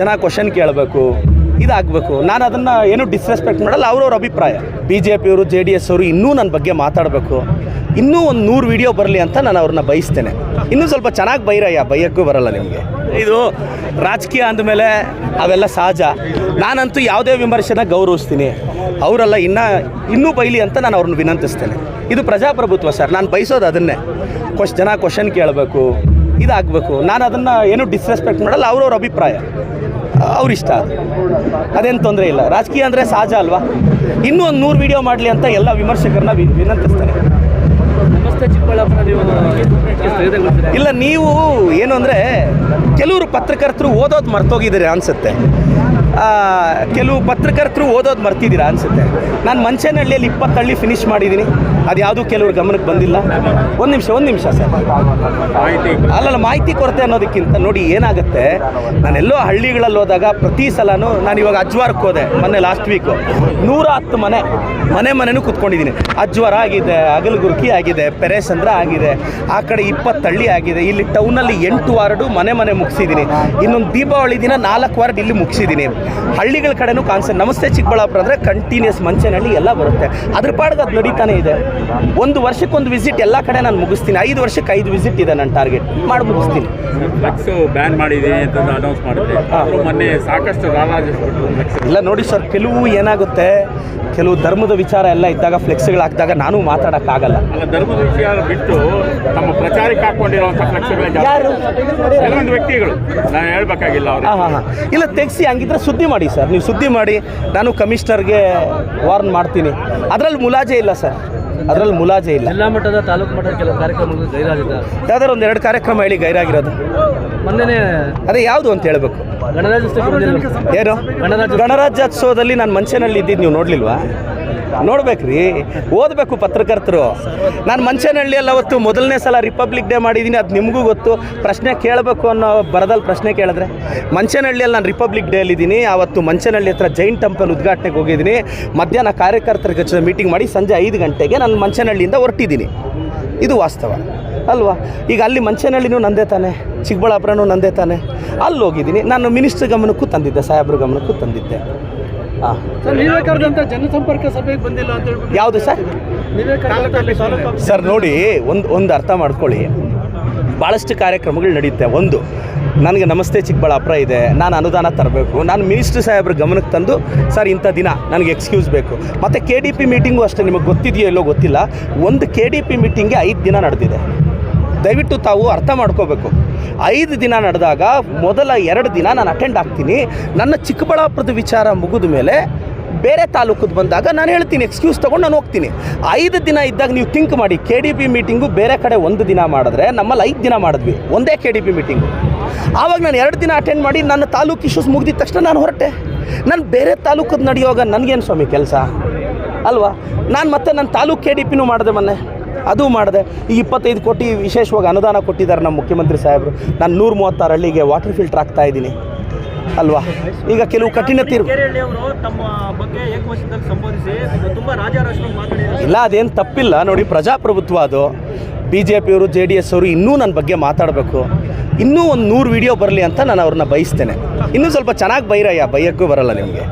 ಜನ ಕ್ವಶನ್ ಕೇಳಬೇಕು, ಇದಾಗಬೇಕು. ನಾನು ಅದನ್ನು ಏನು ಡಿಸ್ರೆಸ್ಪೆಕ್ಟ್ ಮಾಡಲ್ಲ, ಅವ್ರವ್ರ ಅಭಿಪ್ರಾಯ. ಬಿ ಜೆ ಪಿಯವರು ಜೆ ಡಿ ಎಸ್ ಅವರು ಇನ್ನೂ ನನ್ನ ಬಗ್ಗೆ ಮಾತಾಡಬೇಕು. ಇನ್ನೂ ಒಂದು ನೂರು ವಿಡಿಯೋ ಬರಲಿ ಅಂತ ನಾನು ಅವ್ರನ್ನ ಬಯಸ್ತೇನೆ. ಇನ್ನೂ ಸ್ವಲ್ಪ ಚೆನ್ನಾಗಿ ಬೈರಯ್ಯ, ಬೈಯಕ್ಕೂ ಬರಲ್ಲ ನಿಮಗೆ. ಇದು ರಾಜಕೀಯ ಅಂದಮೇಲೆ ಅವೆಲ್ಲ ಸಹಜ. ನಾನಂತೂ ಯಾವುದೇ ವಿಮರ್ಶೆನ ಗೌರವಿಸ್ತೀನಿ. ಅವರೆಲ್ಲ ಇನ್ನೂ ಇನ್ನೂ ಬೈಲಿ ಅಂತ ನಾನು ಅವ್ರನ್ನ ವಿನಂತಿಸ್ತೇನೆ. ಇದು ಪ್ರಜಾಪ್ರಭುತ್ವ ಸರ್, ನಾನು ಬಯಸೋದು ಅದನ್ನೇ. ಕ್ವಶ್, ಜನ ಕ್ವಶನ್ ಕೇಳಬೇಕು, ಇದಾಗಬೇಕು. ನಾನು ಅದನ್ನು ಏನು ಡಿಸ್ರೆಸ್ಪೆಕ್ಟ್ ಮಾಡಲ್ಲ, ಅವ್ರವ್ರ ಅಭಿಪ್ರಾಯ. ಅವ್ರ ಇಷ್ಟ ಅದು ಅದೇನು ತೊಂದರೆ ಇಲ್ಲ. ರಾಜಕೀಯ ಅಂದರೆ ಸಹಜ ಅಲ್ವಾ? ಇನ್ನೂ ಒಂದು ನೂರು ವಿಡಿಯೋ ಮಾಡಲಿ ಅಂತ ಎಲ್ಲ ವಿಮರ್ಶಕರನ್ನ ವಿನಂತಿಸ್ತಾರೆ. ಇಲ್ಲ ನೀವು ಏನು ಅಂದರೆ ಕೆಲವರು ಪತ್ರಕರ್ತರು ಓದೋದು ಮರ್ತೋಗಿದ್ದೀರಿ ಅನಿಸುತ್ತೆ. ಕೆಲವು ಪತ್ರಕರ್ತರು ಓದೋದು ಮರ್ತಿದ್ದೀರಾ ಅನಿಸುತ್ತೆ. ನಾನು ಮಂಚನಹಳ್ಳಿಯಲ್ಲಿ ಇಪ್ಪತ್ತಳ್ಳಿ ಫಿನಿಷ್ ಮಾಡಿದ್ದೀನಿ. ಅದು ಯಾವುದೂ ಕೆಲವ್ರ ಗಮನಕ್ಕೆ ಬಂದಿಲ್ಲ. ಒಂದು ನಿಮಿಷ ಒಂದು ನಿಮಿಷ ಸರ್. ಅಲ್ಲಲ್ಲ ಮಾಹಿತಿ ಕೊರತೆ ಅನ್ನೋದಕ್ಕಿಂತ ನೋಡಿ ಏನಾಗುತ್ತೆ ನಾನೆಲ್ಲೋ ಹಳ್ಳಿಗಳಲ್ಲಿ ಹೋದಾಗ ಪ್ರತಿ ಸಲನೂ ನಾನು ಇವಾಗ ಅಜ್ವಾರಕ್ಕೆ ಹೋದೆ ಮೊನ್ನೆ ಲಾಸ್ಟ್ ವೀಕು ನೂರ ಹತ್ತು ಮನೆ ಮನೆ ಮನೆಯೂ ಕುತ್ಕೊಂಡಿದ್ದೀನಿ. ಅಜ್ವಾರ ಆಗಿದೆ ಅಗಲಗುರ್ಕಿ ಆಗಿದೆ ಪೆರೇಸಂದ್ರ ಆಗಿದೆ ಆ ಕಡೆ ಇಪ್ಪತ್ತಳ್ಳಿ ಆಗಿದೆ. ಇಲ್ಲಿ ಟೌನಲ್ಲಿ ಎಂಟು ವಾರ್ಡು ಮನೆ ಮನೆ ಮುಗಿಸಿದ್ದೀನಿ. ಇನ್ನೊಂದು ದೀಪಾವಳಿ ದಿನ ನಾಲ್ಕು ವಾರ್ಡ್ ಇಲ್ಲಿ ಮುಗಿಸಿದ್ದೀನಿ. ಹಳ್ಳಿಗಳ ಕಡೆನೂ ಕಾನ್ಸೆಪ್ಟ್ ನಮಸ್ತೆ ಚಿಕ್ಕಬಳ್ಳಾಪುರ ಅಂದರೆ ಕಂಟಿನ್ಯೂಸ್ ಮಂಚನಹಳ್ಳಿ ಎಲ್ಲ ಬರುತ್ತೆ. ಅದ್ರ ಪಾಡ್ಗೆ ಅದು ನಡೀತಾನೆ ಇದೆ. ಒಂದು ವರ್ಷಕ್ಕೊಂದು ವಿಸಿಟ್ ಎಲ್ಲ ಕಡೆ ನಾನು ಮುಗಿಸ್ತೀನಿ. ಐದು ವರ್ಷಕ್ಕೆ ಐದು ವಿಸಿಟ್ ಇದೆ ನನ್ನ ಟಾರ್ಗೆಟ್ ಮಾಡಿ ಮುಗಿಸ್ತೀನಿ. ಫ್ಲೆಕ್ಸ್ ಬ್ಯಾನ್ ಮಾಡಿದ್ದೀನಿ ಅಂತ ಅನೌನ್ಸ್ ಮಾಡಿದ್ರೆ. ಮೊನ್ನೆ ಸಾಕಷ್ಟು ಇಲ್ಲ ನೋಡಿ ಸರ್ ಕೆಲವು ಏನಾಗುತ್ತೆ? ಕೆಲವು ಧರ್ಮದ ವಿಚಾರ ಎಲ್ಲ ಇದ್ದಾಗ ಫ್ಲೆಕ್ಸ್ಗಳು ಹಾಕಿದಾಗ ನಾನು ಮಾತಾಡೋಕ್ಕಾಗಲ್ಲ. ಧರ್ಮದ ವಿಚಾರ ಬಿಟ್ಟು ಪ್ರಚಾರಕ್ಕೆ ಹಾಕೊಂಡಿರುವಂತಹ ಫ್ಲೆಕ್ಸ್ಗಳೇ ಕೆಲವೊಂದು ವ್ಯಕ್ತಿಗಳು. ನಾನು ಹೇಳ್ಬೇಕಾಗಿಲ್ಲ ಅವರು ಹಾಂ ಹಾಂ ಹಾಂ. ಇಲ್ಲ ತೆಗ್ಸಿ ಹಂಗಿದ್ರೆ ಸುದ್ದಿ ಮಾಡಿ ಸರ್. ನೀವು ಸುದ್ದಿ ಮಾಡಿ. ನಾನು ಕಮಿಷನರ್ಗೆ ವಾರ್ನ್ ಮಾಡ್ತೀನಿ. ಅದರಲ್ಲಿ ಮುಲಾಜೆ ಇಲ್ಲ ಸರ್. ಅದರಲ್ಲಿ ಮುಲಾಜೆ ಇಲ್ಲ. ಜಿಲ್ಲಾ ಮಟ್ಟದ ತಾಲೂಕು ಮಟ್ಟದ ಕೆಲವು ಕಾರ್ಯಕ್ರಮಗಳು ಗೈರಾಗಿದ್ದ? ಯಾವ್ದಾದ್ರು ಒಂದು ಎರಡು ಕಾರ್ಯಕ್ರಮ ಹೇಳಿ ಗೈರಾಗಿರೋದು. ಮೊನ್ನೆ ಅದೇ ಯಾವುದು ಅಂತ ಹೇಳಬೇಕು? ಗಣರಾಜ್ಯೋತ್ಸವ ಏನು? ಗಣರಾಜ್ಯೋತ್ಸವ. ಗಣರಾಜ್ಯೋತ್ಸವದಲ್ಲಿ ನಾನು ಮಂಚನಲ್ಲಿ ಇದ್ದಿದ್ದು ನೀವು ನೋಡಲಿಲ್ವಾ? ನೋಡ್ಬೇಕ್ರಿ, ಓದಬೇಕು ಪತ್ರಕರ್ತರು. ನಾನು ಮಂಚನಹಳ್ಳಿಯಲ್ಲಿ ಅವತ್ತು ಮೊದಲನೇ ಸಲ ರಿಪಬ್ಲಿಕ್ ಡೇ ಮಾಡಿದ್ದೀನಿ ಅದು ನಿಮಗೂ ಗೊತ್ತು. ಪ್ರಶ್ನೆ ಕೇಳಬೇಕು ಅನ್ನೋ ಬರದಲ್ಲಿ ಪ್ರಶ್ನೆ ಕೇಳಿದ್ರೆ. ಮಂಚನಹಳ್ಳಿಯಲ್ಲಿ ನಾನು ರಿಪಬ್ಲಿಕ್ ಡೇ ಅಲ್ಲಿದ್ದೀನಿ ಆವತ್ತು ಮಂಚನಹಳ್ಳಿ ಹತ್ರ ಜೈನ್ ಟೆಂಪಲ್ ಉದ್ಘಾಟನೆಗೆ ಹೋಗಿದ್ದೀನಿ. ಮಧ್ಯಾಹ್ನ ಕಾರ್ಯಕರ್ತರ ಜೊತೆ ಮೀಟಿಂಗ್ ಮಾಡಿ ಸಂಜೆ ಐದು ಗಂಟೆಗೆ ನಾನು ಮಂಚನಹಳ್ಳಿಯಿಂದ ಹೊರಟಿದ್ದೀನಿ. ಇದು ವಾಸ್ತವ. ಅಲ್ವಾ? ಈಗ ಅಲ್ಲಿ ಮಂಚನಹಳ್ಳಿನೂ ನಂದೇ ತಾನೆ, ಚಿಕ್ಕಬಳ್ಳಾಪುರನೂ ನಂದೇ ತಾನೆ. ಅಲ್ಲಿ ಹೋಗಿದ್ದೀನಿ ನಾನು ಮಿನಿಸ್ಟ್ರ್ ಗಮನಕ್ಕೂ ತಂದಿದ್ದೆ, ಸಾಹೇಬ್ರ ಗಮನಕ್ಕೂ ತಂದಿದ್ದೆ. ನೀವೇ ಕರೆದಂತ ಜನಸಂಪರ್ಕ ಸಭೆಗೆ ಬಂದಿಲ್ಲ ಅಂತ ಹೇಳ್ಬಿಟ್ಟು ಯಾವುದು ಸರ್? ನೀವೇ ಸರ್ ನೋಡಿ ಒಂದು ಒಂದು ಅರ್ಥ ಮಾಡ್ಕೊಳ್ಳಿ. ಭಾಳಷ್ಟು ಕಾರ್ಯಕ್ರಮಗಳು ನಡೆಯುತ್ತೆ ಒಂದು. ನನಗೆ ನಮಸ್ತೆ ಚಿಕ್ಕಬಳ್ಳಾಪುರ ಇದೆ ನಾನು ಅನುದಾನ ತರಬೇಕು. ನಾನು ಮಿನಿಸ್ಟ್ರ್ ಸಾಹೇಬ್ರ ಗಮನಕ್ಕೆ ತಂದು ಸರ್ ಇಂಥ ದಿನ ನನಗೆ ಎಕ್ಸ್ಕ್ಯೂಸ್ ಬೇಕು. ಮತ್ತು ಕೆ ಡಿ ಪಿ ಮೀಟಿಂಗು ಅಷ್ಟೇ ನಿಮಗೆ ಗೊತ್ತಿದೆಯೋ ಇಲ್ಲೋ ಗೊತ್ತಿಲ್ಲ. ಒಂದು ಕೆ ಡಿ ಪಿ ಮೀಟಿಂಗ್ಗೆ ಐದು ದಿನ ನಡೆದಿದೆ. ದಯವಿಟ್ಟು ತಾವು ಅರ್ಥ ಮಾಡ್ಕೋಬೇಕು. ಐದು ದಿನ ನಡೆದಾಗ ಮೊದಲ ಎರಡು ದಿನ ನಾನು ಅಟೆಂಡ್ ಆಗ್ತೀನಿ. ನನ್ನ ಚಿಕ್ಕಬಳ್ಳಾಪುರದ ವಿಚಾರ ಮುಗಿದ ಮೇಲೆ ಬೇರೆ ತಾಲೂಕದ ಬಂದಾಗ ನಾನು ಹೇಳ್ತೀನಿ ಎಕ್ಸ್ಕ್ಯೂಸ್ ತೊಗೊಂಡು ನಾನು ಹೋಗ್ತೀನಿ. ಐದು ದಿನ ಇದ್ದಾಗ ನೀವು ಥಿಂಕ್ ಮಾಡಿ ಕೆ ಡಿ ಪಿ ಮೀಟಿಂಗು ಬೇರೆ ಕಡೆ ಒಂದು ದಿನ ಮಾಡಿದ್ರೆ ನಮ್ಮಲ್ಲಿ ಐದು ದಿನ ಮಾಡಿದ್ವಿ, ಒಂದೇ ಕೆ ಡಿ ಪಿ ಮೀಟಿಂಗು ಆವಾಗ ನಾನು ಎರಡು ದಿನ ಅಟೆಂಡ್ ಮಾಡಿ ನನ್ನ ತಾಲೂಕು ಇಶ್ಯೂಸ್ ಮುಗಿದ ತಕ್ಷಣ ನಾನು ಹೊರಟೆ. ನಾನು ಬೇರೆ ತಾಲೂಕದ್ದು ನಡೆಯುವಾಗ ನನಗೇನು ಸ್ವಾಮಿ ಕೆಲಸ? ಅಲ್ವಾ? ನಾನು ಮತ್ತೆ ನನ್ನ ತಾಲೂಕು ಕೆ ಡಿ ಪಿನೂ ಮಾಡಿದೆ ಮೊನ್ನೆ. ಅದು ಮಾಡಿದೆ ಈ ಇಪ್ಪತ್ತೈದು ಕೋಟಿ ವಿಶೇಷವಾಗಿ ಅನುದಾನ ಕೊಟ್ಟಿದ್ದಾರೆ ನಮ್ಮ ಮುಖ್ಯಮಂತ್ರಿ ಸಾಹೇಬರು. ನಾನು ನೂರ ಮೂವತ್ತಾರು ಹಳ್ಳಿಗೆ ವಾಟರ್ ಫಿಲ್ಟರ್ ಆಗ್ತಾ ಇದ್ದೀನಿ. ಅಲ್ವಾ? ಈಗ ಕೆಲವು ಕಠಿಣ ತೀರ್ಪು ಇಲ್ಲ ಅದೇನು ತಪ್ಪಿಲ್ಲ. ನೋಡಿ ಪ್ರಜಾಪ್ರಭುತ್ವ ಅದು. ಬಿ ಜೆ ಪಿಯವರು ಜೆ ಡಿ ಎಸ್ ಅವರು ಇನ್ನೂ ನನ್ನ ಬಗ್ಗೆ ಮಾತಾಡಬೇಕು. ಇನ್ನೂ ಒಂದು ನೂರು ವಿಡಿಯೋ ಬರಲಿ ಅಂತ ನಾನು ಅವ್ರನ್ನ ಬಯಸ್ತೇನೆ. ಇನ್ನೂ ಸ್ವಲ್ಪ ಚೆನ್ನಾಗಿ ಬೈರಯ್ಯ. ಬೈಯಕ್ಕೂ ಬರಲ್ಲ ನಿಮಗೆ.